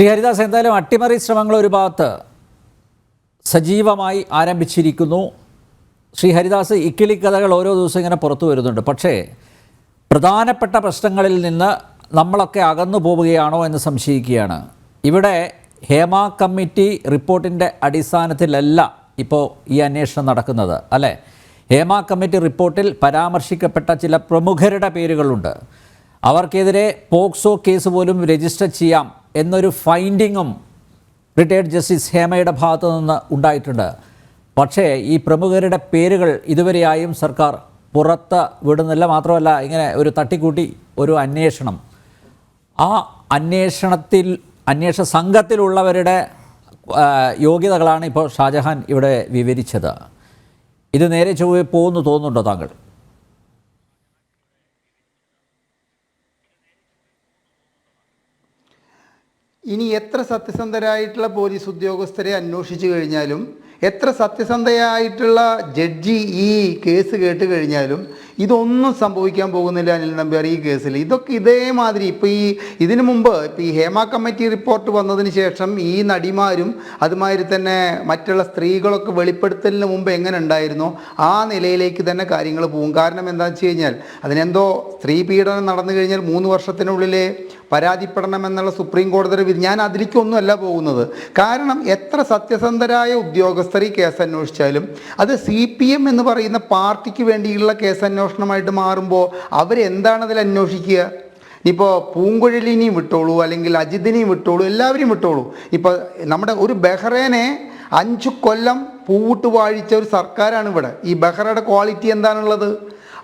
ശ്രീ ഹരിദാസ് എന്തായാലും അട്ടിമറി ശ്രമങ്ങൾ ഒരു ഭാഗത്ത് സജീവമായി ആരംഭിച്ചിരിക്കുന്നു. ശ്രീ ഹരിദാസ് ഇക്കിളി കഥകൾ ഓരോ ദിവസം ഇങ്ങനെ പുറത്തു വരുന്നുണ്ട്. പക്ഷേ പ്രധാനപ്പെട്ട പ്രശ്നങ്ങളിൽ നിന്ന് നമ്മളൊക്കെ അകന്നു പോവുകയാണോ എന്ന് സംശയിക്കുകയാണ്. ഇവിടെ ഹേമ കമ്മിറ്റി റിപ്പോർട്ടിന്റെ അടിസ്ഥാനത്തിലല്ല ഇപ്പോൾ ഈ അന്വേഷണം നടക്കുന്നത് അല്ലേ? ഹേമ കമ്മിറ്റി റിപ്പോർട്ടിൽ പരാമർശിക്കപ്പെട്ട ചില പ്രമുഖരുടെ പേരുകളുണ്ട്. അവർക്കെതിരെ പോക്സോ കേസ് പോലും രജിസ്റ്റർ ചെയ്യാം എന്നൊരു ഫൈൻഡിങ്ങും റിട്ടയേർഡ് ജസ്റ്റിസ് ഹേമയുടെ ഭാഗത്തു നിന്ന് ഉണ്ടായിട്ടുണ്ട്. പക്ഷേ ഈ പ്രമുഖരുടെ പേരുകൾ ഇതുവരെയായും സർക്കാർ പുറത്ത് വിടുന്നില്ല. മാത്രമല്ല ഇങ്ങനെ ഒരു തട്ടിക്കൂട്ടി ഒരു അന്വേഷണം. ആ അന്വേഷണത്തിൽ അന്വേഷണ സംഘത്തിലുള്ളവരുടെ യോഗ്യതകളാണ് ഇപ്പോൾ ഷാജഹാൻ ഇവിടെ വിവരിച്ചത്. ഇത് നേരെ ചൊവ്വേ പോകുന്നു തോന്നുന്നുണ്ടോ താങ്കൾ? ഇനി എത്ര സത്യസന്ധരായിട്ടുള്ള പോലീസ് ഉദ്യോഗസ്ഥരെ അന്വേഷിച്ചു കഴിഞ്ഞാലും എത്ര സത്യസന്ധയായിട്ടുള്ള ജഡ്ജി ഈ കേസ് കേട്ട് കഴിഞ്ഞാലും ഇതൊന്നും സംഭവിക്കാൻ പോകുന്നില്ല അനിൽ നമ്പ്യാർ ഈ കേസിൽ. ഇതൊക്കെ ഇതേമാതിരി ഇപ്പോൾ ഈ ഇതിനു മുമ്പ് ഇപ്പോൾ ഈ ഹേമ കമ്മിറ്റി റിപ്പോർട്ട് വന്നതിന് ശേഷം ഈ നടിമാരും അതുമാതിരി തന്നെ മറ്റുള്ള സ്ത്രീകളൊക്കെ വെളിപ്പെടുത്തലിന് മുമ്പ് എങ്ങനെ ഉണ്ടായിരുന്നോ ആ നിലയിലേക്ക് തന്നെ കാര്യങ്ങൾ പോകും കാരണം എന്താണെന്ന് വെച്ച് കഴിഞ്ഞാൽ അതിനെന്തോ സ്ത്രീ പീഡനം നടന്നു കഴിഞ്ഞാൽ മൂന്ന് വർഷത്തിനുള്ളിലെ പരാതിപ്പെടണം എന്നുള്ള സുപ്രീം കോടതിയുടെ വിധി ഞാൻ അതിലേക്കൊന്നുമല്ല പോകുന്നത്. കാരണം എത്ര സത്യസന്ധരായ ഉദ്യോഗസ്ഥർ ഈ കേസ് അന്വേഷിച്ചാലും അത് സി പി എം എന്ന് പറയുന്ന പാർട്ടിക്ക് വേണ്ടിയുള്ള കേസ് അന്വേഷണമായിട്ട് മാറുമ്പോൾ അവരെന്താണ് അതിൽ അന്വേഷിക്കുക? ഇപ്പോൾ പൂങ്കുഴലിനെയും വിട്ടോളൂ അല്ലെങ്കിൽ അജിതിനെയും വിട്ടോളൂ എല്ലാവരെയും വിട്ടോളൂ. ഇപ്പോൾ നമ്മുടെ ഒരു ബഹ്റേനെ അഞ്ചു കൊല്ലം പൂവിട്ട് വാഴിച്ച ഒരു സർക്കാരാണ് ഇവിടെ ഈ ബഹ്റയുടെ ക്വാളിറ്റി എന്താണുള്ളത്?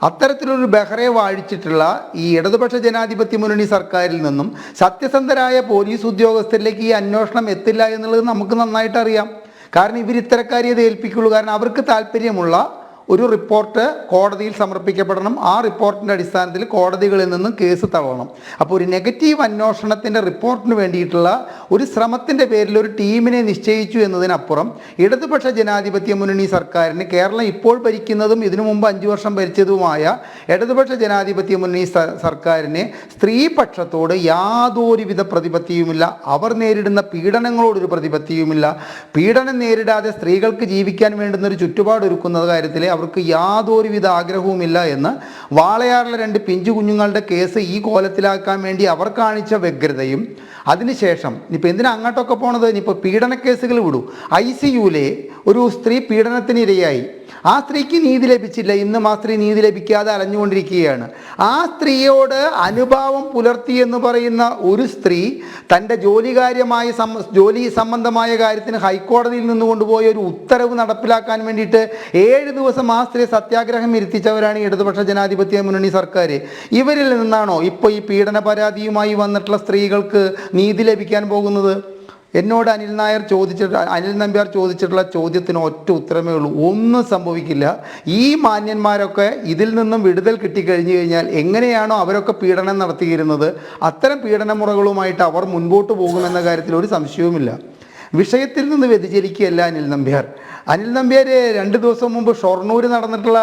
അത്തരത്തിലൊരു ബഹ്റെ വാഴിച്ചിട്ടുള്ള ഈ ഇടതുപക്ഷ ജനാധിപത്യ മുന്നണി സർക്കാരിൽ നിന്നും സത്യസന്ധരായ പോലീസ് ഉദ്യോഗസ്ഥരിലേക്ക് ഈ അന്വേഷണം എത്തില്ല എന്നുള്ളത് നമുക്ക് നന്നായിട്ട് അറിയാം. കാരണം ഇവർ ഇത്തരക്കാരെ അത് ഏൽപ്പിക്കുള്ളൂ. കാരണം അവർക്ക് താല്പര്യമുള്ള ഒരു റിപ്പോർട്ട് കോടതിയിൽ സമർപ്പിക്കപ്പെടണം. ആ റിപ്പോർട്ടിന്റെ അടിസ്ഥാനത്തിൽ കോടതികളിൽ നിന്നും കേസ് തള്ളണം. അപ്പോൾ ഒരു നെഗറ്റീവ് അന്വേഷണത്തിന്റെ റിപ്പോർട്ടിന് വേണ്ടിയിട്ടുള്ള ഒരു ശ്രമത്തിന്റെ പേരിൽ ഒരു ടീമിനെ നിശ്ചയിച്ചു എന്നതിനപ്പുറം ഇടതുപക്ഷ ജനാധിപത്യ മുന്നണി സർക്കാരിന് കേരളം ഇപ്പോൾ ഭരിക്കുന്നതും ഇതിനു മുമ്പ് അഞ്ചു വർഷം ഭരിച്ചതുമായ ഇടതുപക്ഷ ജനാധിപത്യ മുന്നണി സർക്കാരിനെ സ്ത്രീപക്ഷത്തോട് യാതൊരുവിധ പ്രതിപത്തിയുമില്ല. അവർ നേരിടുന്ന പീഡനങ്ങളോടൊരു പ്രതിപത്തിയുമില്ല. പീഡനം നേരിടാതെ സ്ത്രീകൾക്ക് ജീവിക്കാൻ വേണ്ടുന്ന ഒരു കാര്യത്തിൽ അവർക്ക് യാതൊരുവിധ ആഗ്രഹവുമില്ല എന്ന് വാളയാറിലെ രണ്ട് പിഞ്ചു കുഞ്ഞുങ്ങളുടെ കേസ് ഈ കോലത്തിലാക്കാൻ വേണ്ടി അവർ കാണിച്ച വ്യഗ്രതയും അതിനുശേഷം ഇനിയിപ്പോൾ എന്തിനാ അങ്ങോട്ടൊക്കെ പോണത്? ഇനിയിപ്പോൾ പീഡനക്കേസുകൾ വിടൂ. ഐ സി യുവിലെ ഒരു സ്ത്രീ പീഡനത്തിനിരയായി. ആ സ്ത്രീക്ക് നീതി ലഭിച്ചില്ല. ഇന്നും ആ സ്ത്രീ നീതി ലഭിക്കാതെ അലഞ്ഞുകൊണ്ടിരിക്കുകയാണ്. ആ സ്ത്രീയോട് അനുഭാവം പുലർത്തി എന്ന് പറയുന്ന ഒരു സ്ത്രീ തന്റെ ജോലികാര്യമായ ജോലി സംബന്ധമായ കാര്യത്തിന് ഹൈക്കോടതിയിൽ നിന്ന് കൊണ്ടുപോയ ഒരു ഉത്തരവ് നടപ്പിലാക്കാൻ വേണ്ടിയിട്ട് ഏഴ് ദിവസം ആ സ്ത്രീ സത്യാഗ്രഹം ഇരുത്തിച്ചവരാണ് ഇടതുപക്ഷ ജനാധിപത്യ മുന്നണി സർക്കാർ. ഇവരിൽ നിന്നാണോ ഇപ്പോൾ ഈ പീഡന പരാതിയുമായി വന്നിട്ടുള്ള സ്ത്രീകൾക്ക് നീതി ലഭിക്കാൻ പോകുന്നത്? എന്നോട് അനിൽ നായർ ചോദിച്ചിട്ട് അനിൽ നമ്പ്യാർ ചോദിച്ചിട്ടുള്ള ചോദ്യത്തിന് ഒറ്റ ഉത്തരമേ ഉള്ളൂ. ഒന്നും സംഭവിക്കില്ല. ഈ മാന്യന്മാരൊക്കെ ഇതിൽ നിന്നും വിടുതൽ കിട്ടിക്കഴിഞ്ഞു കഴിഞ്ഞാൽ എങ്ങനെയാണോ അവരൊക്കെ പീഡനം നടത്തിയിരുന്നത്? അത്തരം പീഡനമുറകളുമായിട്ട് അവർ മുൻപോട്ട് പോകുമെന്ന കാര്യത്തിൽ ഒരു സംശയവുമില്ല. വിഷയത്തിൽ നിന്ന് വ്യതിചരിക്കുകയല്ല അനിൽ നമ്പ്യാർ. അനിൽ നമ്പ്യാർ രണ്ട് ദിവസം മുമ്പ് ഷൊർണൂർ നടന്നിട്ടുള്ള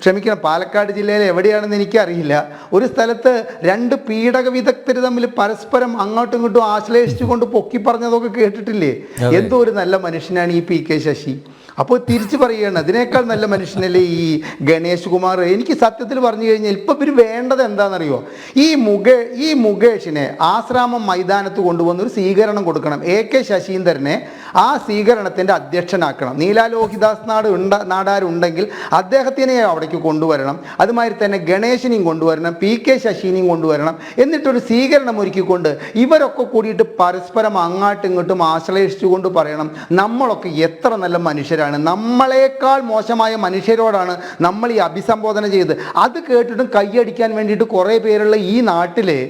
ക്ഷമിക്കണം പാലക്കാട് ജില്ലയിൽ എവിടെയാണെന്ന് എനിക്കറിയില്ല. ഒരു സ്ഥലത്ത് രണ്ട് പീഡക വിദഗ്ധർ തമ്മിൽ പരസ്പരം അങ്ങോട്ടും ഇങ്ങോട്ടും ആശ്ലേഷിച്ചുകൊണ്ട് പൊക്കി പറഞ്ഞതൊക്കെ കേട്ടിട്ടില്ലേ? എന്തോ ഒരു നല്ല മനുഷ്യനാണ് ഈ പി കെ ശശി. അപ്പോൾ തിരിച്ചു പറയുകയാണ് അതിനേക്കാൾ നല്ല മനുഷ്യനല്ലേ ഈ ഗണേഷ് കുമാർ? എനിക്ക് സത്യത്തിൽ പറഞ്ഞു കഴിഞ്ഞാൽ ഇപ്പം ഇവർ വേണ്ടത് എന്താണെന്നറിയോ? ഈ മുകേ ഈ മുകേഷിനെ ആശ്രാമം മൈതാനത്ത് കൊണ്ടുവന്നൊരു സ്വീകരണം കൊടുക്കണം. എ കെ ശശീന്ദ്രനെ ആ സ്വീകരണത്തിന്റെ അധ്യക്ഷനാക്കണം. നീലാ ലോഹിദാസ് നാട് ഉണ്ട നാടാരുണ്ടെങ്കിൽ അദ്ദേഹത്തിനെ അവിടേക്ക് കൊണ്ടുവരണം. അതുമാതിരി തന്നെ ഗണേശനെയും കൊണ്ടുവരണം പി കെ ശശീനെയും കൊണ്ടുവരണം. എന്നിട്ടൊരു സ്വീകരണം ഒരുക്കിക്കൊണ്ട് ഇവരൊക്കെ കൂടിയിട്ട് പരസ്പരം അങ്ങാട്ടും ഇങ്ങോട്ടും ആശ്ലേഷിച്ചുകൊണ്ട് പറയണം നമ്മളൊക്കെ എത്ര നല്ല മനുഷ്യരാണ്. നമ്മളെക്കാൾ മോശമായ മനുഷ്യരോടാണ് നമ്മൾ ഈ അഭിസംബോധന ചെയ്ത് അത് കേട്ടിട്ടും കൈയടിക്കാൻ വേണ്ടിയിട്ട് കുറേ പേരുള്ള ഈ നാട്ടിലെ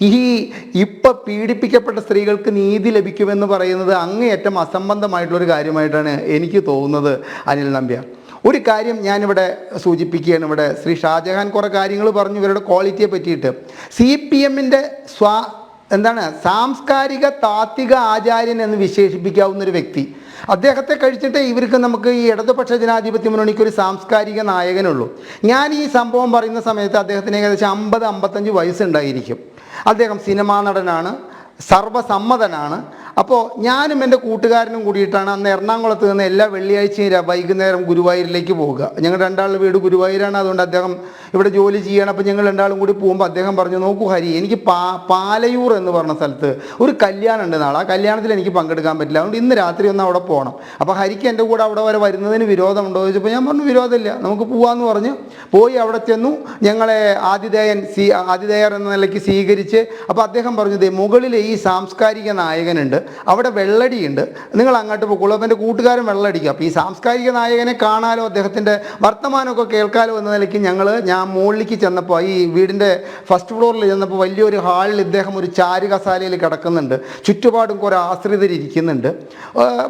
ഈ ഇപ്പം പീഡിപ്പിക്കപ്പെട്ട സ്ത്രീകൾക്ക് നീതി ലഭിക്കുമെന്ന് പറയുന്നത് അങ്ങേയറ്റം അസംബന്ധമായിട്ടുള്ളൊരു കാര്യമായിട്ടാണ് എനിക്ക് തോന്നുന്നത് അനിൽ നമ്പ്യാർ. ഒരു കാര്യം ഞാനിവിടെ സൂചിപ്പിക്കുകയാണ് ഇവിടെ. ശ്രീ ഷാജഹാൻ കുറേ കാര്യങ്ങൾ പറഞ്ഞു ഇവരുടെ ക്വാളിറ്റിയെ പറ്റിയിട്ട്. സി പി എമ്മിന്റെ സ്വാ എന്താണ് സാംസ്കാരിക താത്വിക ആചാര്യൻ എന്ന് വിശേഷിപ്പിക്കാവുന്ന ഒരു വ്യക്തി. അദ്ദേഹത്തെ കഴിച്ചിട്ട് ഇവർക്ക് നമുക്ക് ഈ ഇടതുപക്ഷ ജനാധിപത്യ മുന്നണിക്ക് ഒരു സാംസ്കാരിക നായകനുള്ളൂ. ഞാൻ ഈ സംഭവം പറയുന്ന സമയത്ത് അദ്ദേഹത്തിന് ഏകദേശം അമ്പത് അമ്പത്തഞ്ച് വയസ്സുണ്ടായിരിക്കും. അദ്ദേഹം സിനിമാ നടനാണ് സർവസമ്മതനാണ് അപ്പോൾ ഞാനും എന്റെ കൂട്ടുകാരനും കൂടിയിട്ടാണ് അന്ന് എറണാകുളത്ത് നിന്ന് എല്ലാ വെള്ളിയാഴ്ചയും വൈകുന്നേരം ഗുരുവായൂരിലേക്ക് പോവുക. ഞങ്ങൾ രണ്ടാളുടെ വീട് ഗുരുവായൂരാണ്. അതുകൊണ്ട് അദ്ദേഹം ഇവിടെ ജോലി ചെയ്യണം. അപ്പോൾ ഞങ്ങൾ രണ്ടാളും കൂടി പോകുമ്പോൾ അദ്ദേഹം പറഞ്ഞു നോക്കൂ ഹരി എനിക്ക് പാ പാലയൂർ എന്ന് പറഞ്ഞ സ്ഥലത്ത് ഒരു കല്യാണം ഉണ്ട് നാളെ. ആ കല്യാണത്തിൽ എനിക്ക് പങ്കെടുക്കാൻ പറ്റില്ല. അതുകൊണ്ട് ഇന്ന് രാത്രി ഒന്ന് അവിടെ പോകണം അപ്പോൾ ഹരിക്ക് എന്റെ കൂടെ അവിടെ വരെ വരുന്നതിന് വിരോധമുണ്ടോ എന്ന് ചോദിച്ചപ്പോൾ ഞാൻ പറഞ്ഞു വിരോധമില്ല. നമുക്ക് പോവാമെന്ന് പറഞ്ഞ്. പോയി അവിടെ ചെന്നു. ഞങ്ങളെ ആതിഥേയൻ സീ ആതിഥേയർ എന്ന നിലയ്ക്ക് സ്വീകരിച്ച്. അപ്പോൾ അദ്ദേഹം പറഞ്ഞു മുകളിൽ ഈ സാംസ്കാരിക നായകനുണ്ട്. അവിടെ വെള്ളടിയുണ്ട് നിങ്ങൾ അങ്ങോട്ട് പോയിക്കോളൂ അപ്പം എന്റെ കൂട്ടുകാരൻ വെള്ളടിക്കും അപ്പോൾ ഈ സാംസ്കാരിക നായകനെ കാണാലോ അദ്ദേഹത്തിന്റെ വർത്തമാനമൊക്കെ കേൾക്കാലോ എന്ന നിലയ്ക്ക് ഞങ്ങൾ ഞാൻ മുകളിലേക്ക് ചെന്നപ്പോൾ ഈ വീടിന്റെ ഫസ്റ്റ് ഫ്ലോറിൽ ചെന്നപ്പോൾ വലിയൊരു ഹാളിൽ ഇദ്ദേഹം ഒരു ചാരു കസാലയിൽ കിടക്കുന്നുണ്ട്. ചുറ്റുപാടും കുറേ ആശ്രിതരിക്കുന്നുണ്ട്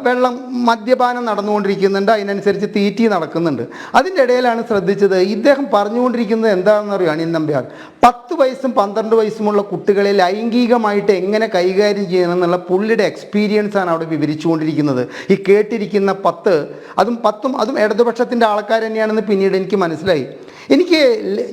വെള്ളം മദ്യപാനം നടന്നുകൊണ്ടിരിക്കുന്നുണ്ട്. അതിനനുസരിച്ച് തീറ്റി നടക്കുന്നുണ്ട്. അതിന്റെ ഇടയിലാണ് ശ്രദ്ധിച്ചത് ഇദ്ദേഹം പറഞ്ഞുകൊണ്ടിരിക്കുന്നത് എന്താണെന്ന് അറിയോ ഈ നമ്പ്യാർ? പത്ത് വയസ്സും പന്ത്രണ്ട് വയസ്സുമുള്ള കുട്ടികളെ ലൈംഗികമായിട്ട് എങ്ങനെ കൈകാര്യം ചെയ്യണം എന്നുള്ള പുള്ളിയുടെ എക്സ്പീരിയൻസ് ആണ് അവിടെ വിവരിച്ചുകൊണ്ടിരിക്കുന്നത്. ഈ കേട്ടിരിക്കുന്ന പത്ത് അതും പത്തും അതും ഇടതുപക്ഷത്തിന്റെ ആൾക്കാർ തന്നെയാണെന്ന് പിന്നീട് എനിക്ക് മനസ്സിലായി. എനിക്ക്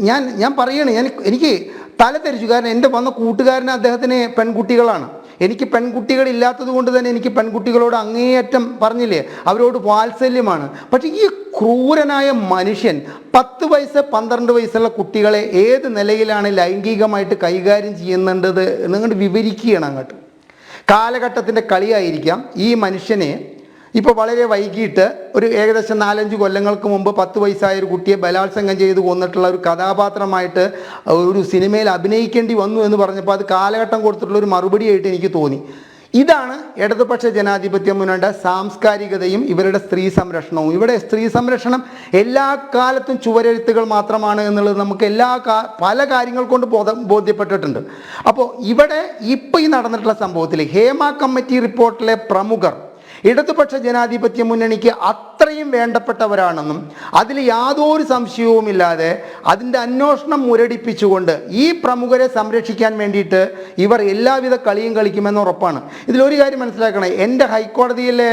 ഞാൻ ഞാൻ പറയണേ ഞാൻ എനിക്ക് തല തിരിച്ചു കാരണം എന്റെ വന്ന കൂട്ടുകാരൻ അദ്ദേഹത്തിന് പെൺകുട്ടികളാണ്. എനിക്ക് പെൺകുട്ടികളില്ലാത്തത് കൊണ്ട് തന്നെ എനിക്ക് പെൺകുട്ടികളോട് അങ്ങേയറ്റം പറഞ്ഞില്ലേ? അവരോട് വാത്സല്യമാണ്. പക്ഷേ ഈ ക്രൂരനായ മനുഷ്യൻ പത്ത് വയസ്സ് പന്ത്രണ്ട് വയസ്സുള്ള കുട്ടികളെ ഏത് നിലയിലാണ് ലൈംഗികമായിട്ട് കൈകാര്യം ചെയ്യുന്നുണ്ടത് എന്നങ്ങോട്ട് വിവരിക്കുകയാണ് അങ്ങോട്ട്. കാലഘട്ടത്തിന്റെ കളിയായിരിക്കാം ഈ മനുഷ്യനെ ഇപ്പോൾ വളരെ വൈകിട്ട് ഒരു ഏകദേശം നാലഞ്ച് കൊല്ലങ്ങൾക്ക് മുമ്പ് പത്ത് വയസ്സായ ഒരു കുട്ടിയെ ബലാത്സംഗം ചെയ്ത് കൊന്നിട്ടുള്ള ഒരു കഥാപാത്രമായിട്ട് ഒരു സിനിമയിൽ അഭിനയിക്കേണ്ടി വന്നു എന്ന് പറഞ്ഞപ്പോൾ അത് കാലഘട്ടം കൊടുത്തിട്ടുള്ള ഒരു മറുപടിയായിട്ട് എനിക്ക് തോന്നി. ഇതാണ് ഇടതുപക്ഷ ജനാധിപത്യ മുന്നണിയുടെ സാംസ്കാരികതയും ഇവരുടെ സ്ത്രീ സംരക്ഷണവും. ഇവിടെ സ്ത്രീ സംരക്ഷണം എല്ലാ കാലത്തും ചുവരെഴുത്തുകൾ മാത്രമാണ് എന്നുള്ളത് നമുക്ക് എല്ലാ പല കാര്യങ്ങൾ കൊണ്ട് ബോധ ബോധ്യപ്പെട്ടിട്ടുണ്ട്. അപ്പോൾ ഇവിടെ ഇപ്പോൾ ഈ നടന്നിട്ടുള്ള സംഭവത്തിൽ ഹേമ കമ്മിറ്റി റിപ്പോർട്ടിലെ പ്രമുഖർ ഇടതുപക്ഷ ജനാധിപത്യ മുന്നണിക്ക് അത്രയും വേണ്ടപ്പെട്ടവരാണെന്നും അതിൽ യാതൊരു സംശയവുമില്ലാതെ അതിന്റെ അന്വേഷണം മുരടിപ്പിച്ചുകൊണ്ട് ഈ പ്രമുഖരെ സംരക്ഷിക്കാൻ വേണ്ടിയിട്ട് ഇവർ എല്ലാവിധ കളിയും കളിക്കുമെന്ന് ഉറപ്പാണ്. ഇതിലൊരു കാര്യം മനസ്സിലാക്കണം. എന്റെ ഹൈക്കോടതിയിലെ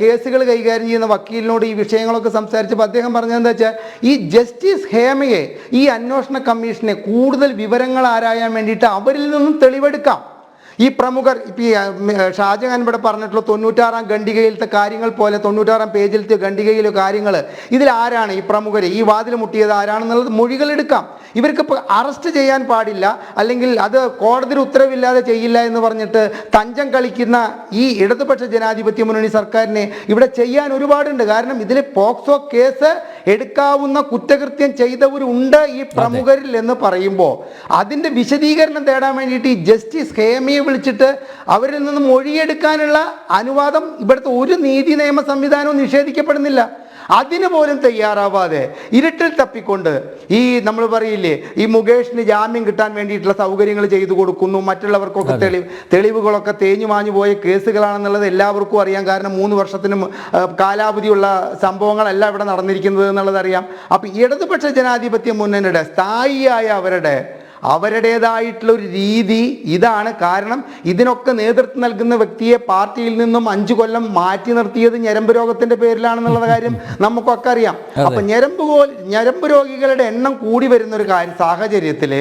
കേസുകൾ കൈകാര്യം ചെയ്യുന്ന വക്കീലിനോട് ഈ വിഷയങ്ങളൊക്കെ സംസാരിച്ചപ്പോൾ അദ്ദേഹം പറഞ്ഞതെന്താ വെച്ചാൽ ഈ ജസ്റ്റിസ് ഹേമയെ ഈ അന്വേഷണ കമ്മീഷനെ കൂടുതൽ വിവരങ്ങൾ ആരായാൻ വേണ്ടിയിട്ട് അവരിൽ നിന്നും തെളിവെടുക്കാം. ഈ പ്രമുഖർ ഇപ്പം ഷാജഹാൻ ഇവിടെ പറഞ്ഞിട്ടുള്ള തൊണ്ണൂറ്റാറാം ഖണ്ഡികയിലത്തെ കാര്യങ്ങൾ പോലെ തൊണ്ണൂറ്റാറാം പേജിലത്തെ ഖണ്ഡികയിലെ കാര്യങ്ങൾ ഇതിൽ ആരാണ് ഈ പ്രമുഖർ ഈ വാതിൽ മുട്ടിയത് ആരാണെന്നുള്ളത് മൊഴികളെടുക്കാം ഇവർക്ക് ഇപ്പോൾ അറസ്റ്റ് ചെയ്യാൻ പാടില്ല അല്ലെങ്കിൽ അത് കോടതിയിൽ ഉത്തരവില്ലാതെ ചെയ്യില്ല എന്ന് പറഞ്ഞിട്ട് തഞ്ചം കളിക്കുന്ന ഈ ഇടതുപക്ഷ ജനാധിപത്യ മുന്നണി സർക്കാരിനെ ഇവിടെ ചെയ്യാൻ ഒരുപാടുണ്ട്. കാരണം ഇതിൽ പോക്സോ കേസ് എടുക്കാവുന്ന കുറ്റകൃത്യം ചെയ്തവരുണ്ട് ഈ പ്രമുഖരിൽ എന്ന് പറയുമ്പോൾ അതിന്റെ വിശദീകരണം തേടാൻ വേണ്ടിയിട്ട് ഈ ജസ്റ്റിസ് ഹേമയെ വിളിച്ചിട്ട് അവരിൽ നിന്ന് മൊഴിയെടുക്കാനുള്ള അനുവാദം ഇവിടുത്തെ ഒരു നീതി നിയമ സംവിധാനവും നിഷേധിക്കപ്പെടുന്നില്ല. അതിന് പോലും തയ്യാറാവാതെ ഇരുട്ടിൽ തപ്പിക്കൊണ്ട് ഈ നമ്മൾ പറയില്ലേ ഈ മുകേഷിന് ജാമ്യം കിട്ടാൻ വേണ്ടിയിട്ടുള്ള സൗകര്യങ്ങൾ ചെയ്തു കൊടുക്കുന്നു മറ്റുള്ളവർക്കൊക്കെ തെളിവ് തെളിവുകളൊക്കെ തേഞ്ഞു മാഞ്ഞു പോയ കേസുകളാണെന്നുള്ളത് എല്ലാവർക്കും അറിയാം. കാരണം മൂന്ന് വർഷത്തിനും കാലാവധിയുള്ള സംഭവങ്ങളല്ല ഇവിടെ നടന്നിരിക്കുന്നത് എന്നുള്ളത് അറിയാം. അപ്പം ഇടതുപക്ഷ ജനാധിപത്യ മുന്നണിയുടെ സ്ഥായിയായ അവരുടെ അവരുടേതായിട്ടുള്ള ഒരു രീതി ഇതാണ്. കാരണം ഇതിനൊക്കെ നേതൃത്വം നൽകുന്ന വ്യക്തിയെ പാർട്ടിയിൽ നിന്നും അഞ്ചു കൊല്ലം മാറ്റി നിർത്തിയത് ഞരമ്പ് രോഗത്തിന്റെ പേരിലാണെന്നുള്ള കാര്യം നമുക്കൊക്കെ അറിയാം. അപ്പൊ ഞരമ്പ് പോ ഞരമ്പ് രോഗികളുടെ എണ്ണം കൂടി വരുന്ന ഒരു കാര്യം സാഹചര്യത്തിൽ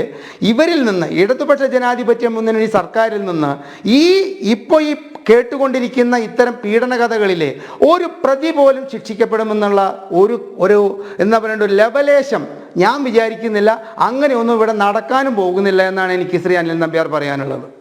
ഇവരിൽ നിന്ന് ഇടതുപക്ഷ ജനാധിപത്യ മുന്നണി സർക്കാരിൽ നിന്ന് ഈ ഇപ്പോൾ ഈ കേട്ടുകൊണ്ടിരിക്കുന്ന ഇത്തരം പീഡന കഥകളിലെ ഒരു പ്രതി പോലും ശിക്ഷിക്കപ്പെടുമെന്നുള്ള ഒരു ഒരു എന്താ പറയേണ്ട ഒരു ലവലേശം ഞാൻ വിചാരിക്കുന്നില്ല അങ്ങനെയൊന്നും ഇവിടെ നടക്കാനും പോകുന്നില്ല എന്നാണ് എനിക്ക് ശ്രീ അനിൽ നമ്പ്യാർ പറയാനുള്ളത്.